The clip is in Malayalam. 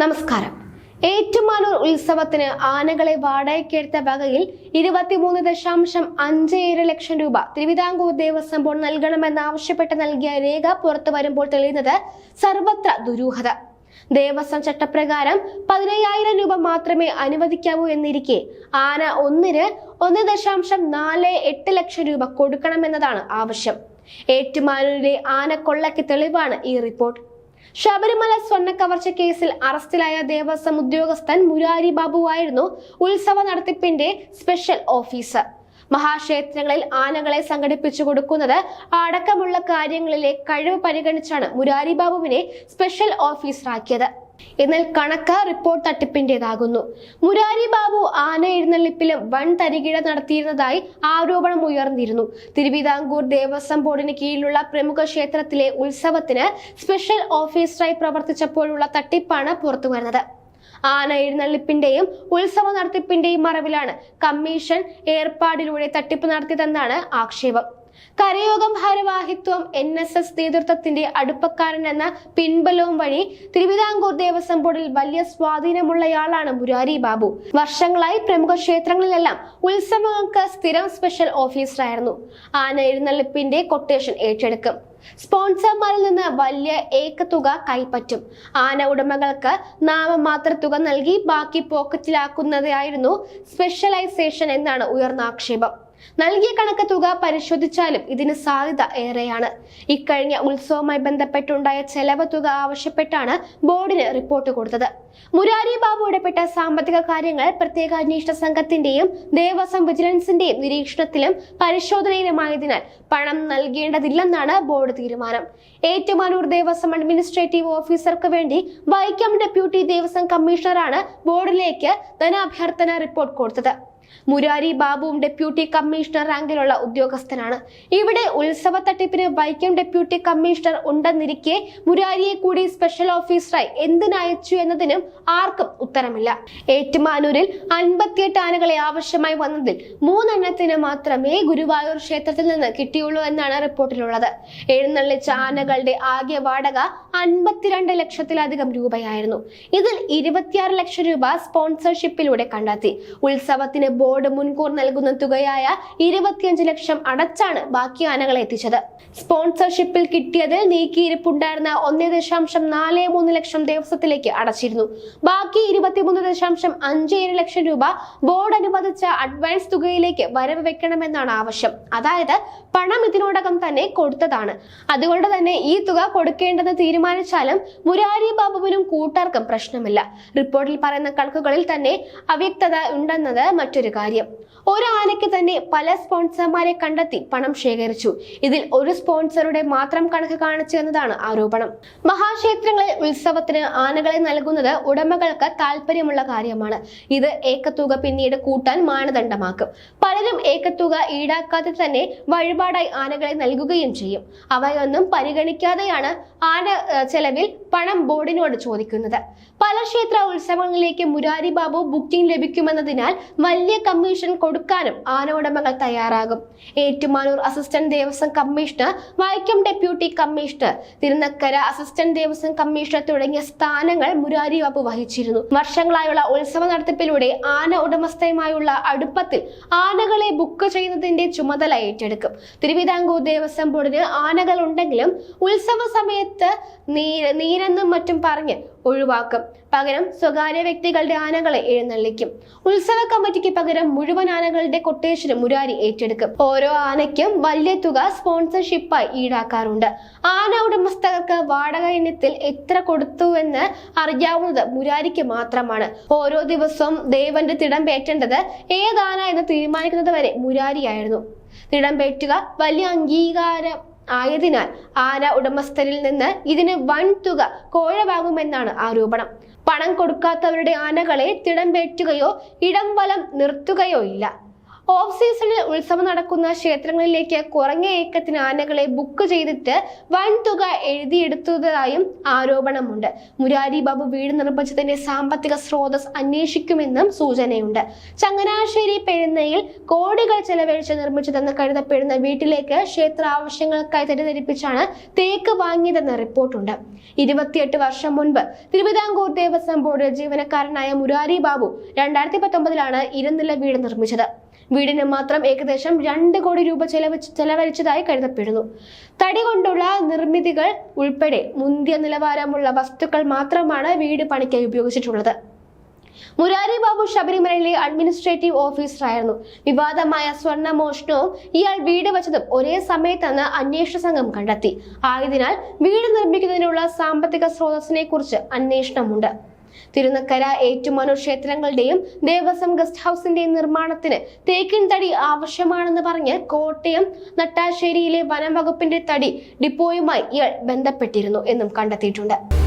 നമസ്കാരം. ഏറ്റുമാനൂർ ഉത്സവത്തിന് ആനകളെ വാടകയ്ക്കെടുത്ത വകയിൽ ഇരുപത്തിമൂന്ന് ദശാംശം അഞ്ച് ഏഴ് ലക്ഷം രൂപ തിരുവിതാംകൂർ ദേവസ്വം ബോർഡ് നൽകണമെന്നാവശ്യപ്പെട്ട് നൽകിയ രേഖ പുറത്തു വരുമ്പോൾ തെളിയുന്നത് സർവത്ര ദുരൂഹത. ദേവസ്വം ചട്ടപ്രകാരം പതിനയ്യായിരം രൂപ മാത്രമേ അനുവദിക്കാവൂ എന്നിരിക്കെ ആന ഒന്നിന് ഒന്ന് ദശാംശം നാല് എട്ട് ലക്ഷം രൂപ കൊടുക്കണമെന്നതാണ് ആവശ്യം. ഏറ്റുമാനൂരിലെ ആനക്കൊള്ളയ്ക്ക് തെളിവാണ് ഈ റിപ്പോർട്ട്. ശബരിമല സ്വർണ കവർച്ച കേസിൽ അറസ്റ്റിലായ ദേവസ്വം ഉദ്യോഗസ്ഥൻ മുരാരി ബാബുവായിരുന്നു ഉത്സവ നടത്തിപ്പിന്റെ സ്പെഷ്യൽ ഓഫീസർ. മഹാക്ഷേത്രങ്ങളിൽ ആനകളെ സംഘടിപ്പിച്ചു കൊടുക്കുന്നത് അടക്കമുള്ള കാര്യങ്ങളിലെ കഴിവ് പരിഗണിച്ചാണ് മുരാരി ബാബുവിനെ സ്പെഷ്യൽ ഓഫീസറാക്കിയത്. എന്നാൽ കണക്ക് റിപ്പോർട്ട് തട്ടിപ്പിന്റേതാകുന്നു. മുരാരി ബാബു ആന എഴുന്നള്ളിപ്പിലും വൻ തരികിട നടത്തിയിരുന്നതായി ആരോപണം ഉയർന്നിരുന്നു. തിരുവിതാംകൂർ ദേവസ്വം ബോർഡിന് കീഴിലുള്ള പ്രമുഖ ക്ഷേത്രത്തിലെ ഉത്സവത്തിന് സ്പെഷ്യൽ ഓഫീസറായി പ്രവർത്തിച്ചപ്പോഴുള്ള തട്ടിപ്പാണ് പുറത്തുവരുന്നത്. ആന എഴുന്നള്ളിപ്പിന്റെയും ഉത്സവ നടത്തിപ്പിന്റെയും മറവിലാണ് കമ്മീഷൻ ഏർപ്പാടിലൂടെ തട്ടിപ്പ് നടത്തിയതെന്നാണ് ആക്ഷേപം. കരയോഗം ഭാരവാഹിത്വം എൻ എസ് എസ് നേതൃത്വത്തിന്റെ അടുപ്പക്കാരൻ എന്ന പിൻബലവും വഴി തിരുവിതാംകൂർ ദേവസ്വം ബോർഡിൽ വലിയ സ്വാധീനമുള്ളയാളാണ് മുരാരി ബാബു. വർഷങ്ങളായി പ്രമുഖ ക്ഷേത്രങ്ങളിലെല്ലാം ഉത്സവങ്ങൾക്ക് സ്ഥിരം സ്പെഷ്യൽ ഓഫീസറായിരുന്നു ആന എഴുന്നള്ളിപ്പിന്റെ കൊട്ടേഷൻ ഏറ്റെടുക്കും. സ്പോൺസർമാരിൽ നിന്ന് വലിയ ഏക്കത്തുക കൈപ്പറ്റും. ആന ഉടമകൾക്ക് നാമമാത്ര തുക നൽകി ബാക്കി പോക്കറ്റിലാക്കുന്നതായിരുന്നു സ്പെഷ്യലൈസേഷൻ എന്നാണ് ഉയർന്ന ആക്ഷേപം. നൽകിയ കണക്ക് തുക പരിശോധിച്ചാലും ഇതിന് സാധ്യത ഏറെയാണ്. ഇക്കഴിഞ്ഞ ഉത്സവവുമായി ബന്ധപ്പെട്ടുണ്ടായ ചെലവ് തുക ആവശ്യപ്പെട്ടാണ് ബോർഡിന് റിപ്പോർട്ട് കൊടുത്തത്. മുരാരി ബാബു ഇടപെട്ട സാമ്പത്തിക കാര്യങ്ങൾ പ്രത്യേക അന്വേഷണ സംഘത്തിന്റെയും ദേവസ്വം വിജിലൻസിന്റെയും നിരീക്ഷണത്തിലും പരിശോധനയിലുമായതിനാൽ പണം നൽകേണ്ടതില്ലെന്നാണ് ബോർഡ് തീരുമാനം. ഏറ്റുമാനൂർ ദേവസ്വം അഡ്മിനിസ്ട്രേറ്റീവ് ഓഫീസർക്ക് വേണ്ടി വൈക്കം ഡെപ്യൂട്ടി ദേവസ്വം കമ്മീഷണറാണ് ബോർഡിലേക്ക് ധനാഭ്യർത്ഥന റിപ്പോർട്ട് കൊടുത്തത്. മുരാരി ബാബുവും ഡെപ്യൂട്ടി കമ്മീഷണർ റാങ്കിലുള്ള ഉദ്യോഗസ്ഥനാണ്. ഇവിടെ ഉത്സവ തട്ടിപ്പിന് വൈക്കം ഡെപ്യൂട്ടി കമ്മീഷണർ ഉണ്ടെന്നിരിക്കെ മുരാരിയെ കൂടി സ്പെഷ്യൽ ഓഫീസറായി എന്തിനയച്ചു എന്നതിനും ആർക്കും ഉത്തരമില്ല. ഏറ്റുമാനൂരിൽ അൻപത്തിയെട്ട് ആനകളെ ആവശ്യമായി വന്നതിൽ മൂന്നെണ്ണത്തിന് മാത്രമേ ഗുരുവായൂർ ക്ഷേത്രത്തിൽ നിന്ന് കിട്ടിയുള്ളൂ എന്നാണ് റിപ്പോർട്ടിലുള്ളത്. എഴുന്നള്ളിച്ച ആനകളുടെ ആകെ വാടക അൻപത്തിരണ്ട് ലക്ഷത്തിലധികം രൂപയായിരുന്നു. ഇതിൽ ഇരുപത്തിയാറ് ലക്ഷം രൂപ സ്പോൺസർഷിപ്പിലൂടെ കണ്ടെത്തി. ഉത്സവത്തിന് ബോർഡ് മുൻകൂർ നൽകുന്ന തുകയായ ഇരുപത്തിയഞ്ച് ലക്ഷം അടച്ചാണ് ബാക്കി ആനകളെ എത്തിച്ചത്. സ്പോൺസർഷിപ്പിൽ കിട്ടിയതിൽ നീക്കിയിരിപ്പുണ്ടായിരുന്ന ഒന്നേ ദശാംശം നാല് മൂന്ന് ലക്ഷം ദേവസ്വത്തിലേക്ക് അടച്ചിരുന്നു. ബാക്കി ഇരുപത്തിമൂന്ന് ദശാംശം അഞ്ച് ഏഴ് ലക്ഷം രൂപ ബോർഡ് അനുവദിച്ച അഡ്വാൻസ് തുകയിലേക്ക് വരവ് വെക്കണമെന്നാണ് ആവശ്യം. അതായത് പണം ഇതിനോടകം തന്നെ കൊടുത്തതാണ്. അതുകൊണ്ട് തന്നെ ഈ തുക കൊടുക്കേണ്ടെന്ന് തീരുമാനിച്ചാലും മുരാരി ബാബുവിനും കൂട്ടർക്കും പ്രശ്നമില്ല. റിപ്പോർട്ടിൽ പറയുന്ന കണക്കുകളിൽ തന്നെ അവ്യക്തത ഉണ്ടെന്നത് മറ്റൊരു കാര്യം. ഒരു ആനയ്ക്ക് തന്നെ പല സ്പോൺസർമാരെ കണ്ടെത്തി പണം ശേഖരിച്ചു. ഇതിൽ ഒരു സ്പോൺസറുടെ മാത്രം കണക്ക് കാണിച്ചു എന്നതാണ് ആരോപണം. മഹാക്ഷേത്രങ്ങളിൽ ഉത്സവത്തിന് ആനകളെ നൽകുന്നത് ഉടമകൾക്ക് താല്പര്യമുള്ള കാര്യമാണ്. ഇത് ഏക്കത്തുക പിന്നീട് കൂട്ടാൻ മാനദണ്ഡമാക്കും. പലരും ഏക്കത്തുക ഈടാക്കാതെ തന്നെ വഴിപാടായി ആനകളെ നൽകുകയും ചെയ്യും. അവയൊന്നും പരിഗണിക്കാതെയാണ് ആന ചെലവിൽ പണം ബോർഡിനോട് ചോദിക്കുന്നത്. പല ക്ഷേത്ര ഉത്സവങ്ങളിലേക്ക് മുരാരി ബാബു ബുക്കിംഗ് ലഭിക്കുമെന്നതിനാൽ വലിയ കമ്മീഷൻ കൊടുക്കാനും ആന ഉടമകൾ തയ്യാറാകും. Ettumanoor assistant Devaswom commissioner Vaikom deputy commissioner Thirunakkara assistant Devaswom commissioner തുടങ്ങിയ സ്ഥാനങ്ങൾ മുരാരി ബാബു വഹിച്ചിരുന്നു. വർഷങ്ങളായുള്ള ഉത്സവ നടത്തിപ്പിലൂടെ ആന ഉടമസ്ഥയുമായുള്ള അടുപ്പത്തിൽ ആനകളെ ബുക്ക് ചെയ്യുന്നതിന്റെ ചുമതല ഏറ്റെടുക്കും. തിരുവിതാംകൂർ ദേവസ്വം ബോർഡിന് ആനകൾ ഉണ്ടെങ്കിലും ഉത്സവ സമയത്ത് നീര് നീരെന്നും മറ്റും പറഞ്ഞ് ഒഴിവാക്കും. പകരം സ്വകാര്യ വ്യക്തികളുടെ ആനകളെ എഴുന്നള്ളിക്കും. ഉത്സവ കമ്മിറ്റിക്ക് പകരം മുഴുവൻ ആനകളുടെ കൊട്ടേഷനും മുരാരി ഏറ്റെടുക്കും. ഓരോ ആനയ്ക്കും വലിയ തുക സ്പോൺസർഷിപ്പായി ഈടാക്കാറുണ്ട്. ആന ഉടമസ്ഥർക്ക് വാടക ഇനത്തിൽ എത്ര കൊടുത്തുവെന്ന് അറിയാവുന്നത് മുരാരിക്ക് മാത്രമാണ്. ഓരോ ദിവസവും ദേവന്റെ തിടം പേറ്റേണ്ടത് ഏതാന എന്ന് തീരുമാനിക്കുന്നത് വരെ മുരാരിയായിരുന്നു. തിടം പേറ്റുക വലിയ അംഗീകാരം ആയതിനാൽ ആന ഉടമസ്ഥരിൽ നിന്ന് ഇതിന് വൻ തുക കോഴവാകുമെന്നാണ് ആരോപണം. പണം കൊടുക്കാത്തവരുടെ ആനകളെ തിടം ഇടംവലം ഇടം വലം നിർത്തുകയോ ഇല്ല. ഓഫ് സീസണിൽ ഉത്സവം നടക്കുന്ന ക്ഷേത്രങ്ങളിലേക്ക് കുറഞ്ഞ ഏക്കത്തിന് ആനകളെ ബുക്ക് ചെയ്തിട്ട് വൻ തുക എഴുതിയെടുത്തതായും ആരോപണമുണ്ട്. മുരാരി ബാബു വീട് നിർമ്മിച്ചതിന്റെ സാമ്പത്തിക സ്രോതസ് അന്വേഷിക്കുമെന്നും സൂചനയുണ്ട്. ചങ്ങനാശ്ശേരി പെരുന്നയിൽ കോടികൾ ചെലവഴിച്ച് നിർമ്മിച്ചതെന്ന് കരുതപ്പെടുന്ന വീട്ടിലേക്ക് ക്ഷേത്ര ആവശ്യങ്ങൾക്കായി തെറ്റിദ്ധരിപ്പിച്ചാണ് തേക്ക് വാങ്ങിയതെന്ന് റിപ്പോർട്ടുണ്ട്. ഇരുപത്തിയെട്ട് വർഷം മുൻപ് തിരുവിതാംകൂർ ദേവസ്വം ബോർഡ് ജീവനക്കാരനായ മുരാരി ബാബു രണ്ടായിരത്തി പത്തൊമ്പതിലാണ് ഇരുനില വീട് നിർമ്മിച്ചത്. വീടിന് മാത്രം ഏകദേശം രണ്ട് കോടി രൂപ ചെലവ് ചെലവഴിച്ചതായി കരുതപ്പെടുന്നു. തടി കൊണ്ടുള്ള നിർമ്മിതികൾ ഉൾപ്പെടെ മുന്തിയ നിലവാരമുള്ള വസ്തുക്കൾ മാത്രമാണ് വീട് പണിക്കായി ഉപയോഗിച്ചിട്ടുള്ളത്. മുരാരി ബാബു ശബരിമലയിലെ അഡ്മിനിസ്ട്രേറ്റീവ് ഓഫീസറായിരുന്നു. വിവാദമായ സ്വർണ മോഷണവും ഇയാൾ വീട് വച്ചതും ഒരേ സമയത്തെന്ന് അന്വേഷണ സംഘം കണ്ടെത്തി. ആയതിനാൽ വീട് നിർമ്മിക്കുന്നതിനുള്ള സാമ്പത്തിക സ്രോതസ്സിനെ കുറിച്ച് അന്വേഷണമുണ്ട്. തിരുനക്കര ഏറ്റുമാനൂർ ക്ഷേത്രങ്ങളുടെയും ദേവസ്വം ഗസ്റ്റ് ഹൗസിന്റെയും നിർമ്മാണത്തിന് തേക്കിൻ തടി ആവശ്യമാണെന്ന് പറഞ്ഞ് കോട്ടയം നട്ടാശ്ശേരിയിലെ വനം വകുപ്പിന്റെ തടി ഡിപ്പോയുമായി ഇയാൾ ബന്ധപ്പെട്ടിരുന്നു എന്നും കണ്ടെത്തിയിട്ടുണ്ട്.